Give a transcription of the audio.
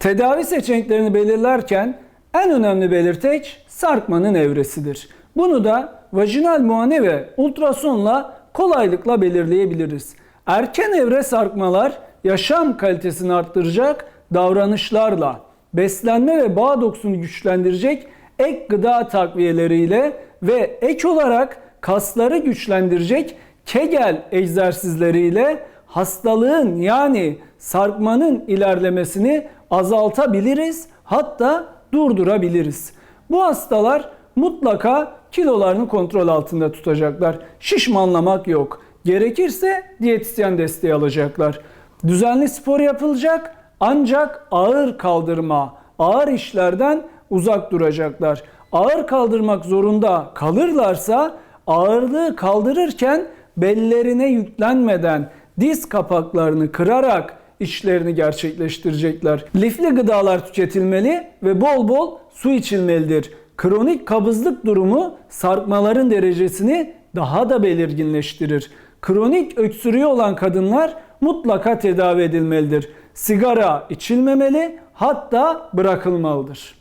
Tedavi seçeneklerini belirlerken en önemli belirteç sarkmanın evresidir. Bunu da vajinal muayene ve ultrasonla kolaylıkla belirleyebiliriz. Erken evre sarkmalar yaşam kalitesini arttıracak davranışlarla, beslenme ve bağ dokusunu güçlendirecek ek gıda takviyeleriyle ve ek olarak kasları güçlendirecek Kegel egzersizleriyle hastalığın yani sarkmanın ilerlemesini azaltabiliriz hatta durdurabiliriz. Bu hastalar mutlaka kilolarını kontrol altında tutacaklar. Şişmanlamak yok. Gerekirse diyetisyen desteği alacaklar. Düzenli spor yapılacak ancak ağır kaldırma, ağır işlerden uzak duracaklar. Ağır kaldırmak zorunda kalırlarsa ağırlığı kaldırırken bellerine yüklenmeden diz kapaklarını kırarak işlerini gerçekleştirecekler. Lifli gıdalar tüketilmeli ve bol bol su içilmelidir. Kronik kabızlık durumu sarkmaların derecesini daha da belirginleştirir. Kronik öksürüğü olan kadınlar mutlaka tedavi edilmelidir. Sigara içilmemeli hatta bırakılmalıdır.